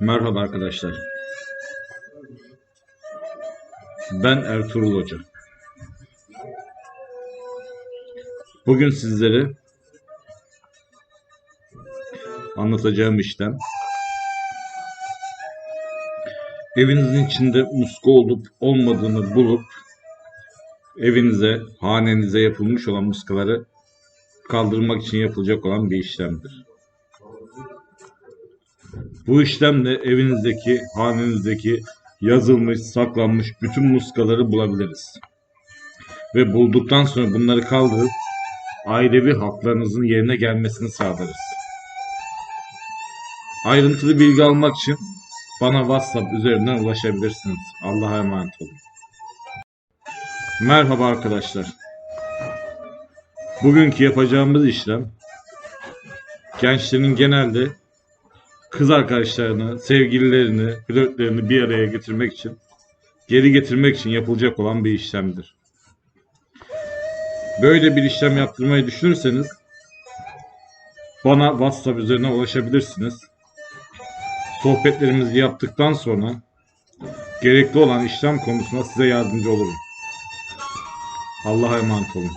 Merhaba arkadaşlar. Ben Ertuğrul Hoca. Bugün sizlere anlatacağım işlem evinizin içinde muska olup olmadığını bulup evinize, hanenize yapılmış olan muskaları kaldırmak için yapılacak olan bir işlemdir. Bu işlemle evinizdeki, hanenizdeki yazılmış, saklanmış bütün muskaları bulabiliriz. Ve bulduktan sonra bunları kaldırıp ailevi haklarınızın yerine gelmesini sağlarız. Ayrıntılı bilgi almak için bana WhatsApp üzerinden ulaşabilirsiniz. Allah'a emanet olun. Merhaba arkadaşlar. Bugünkü yapacağımız işlem gençlerin genelde kız arkadaşlarını, sevgililerini, flörtlerini bir araya getirmek için, geri getirmek için yapılacak olan bir işlemdir. Böyle bir işlem yaptırmayı düşünürseniz bana WhatsApp üzerinden ulaşabilirsiniz. Sohbetlerimizi yaptıktan sonra gerekli olan işlem konusunda size yardımcı olurum. Allah'a emanet olun.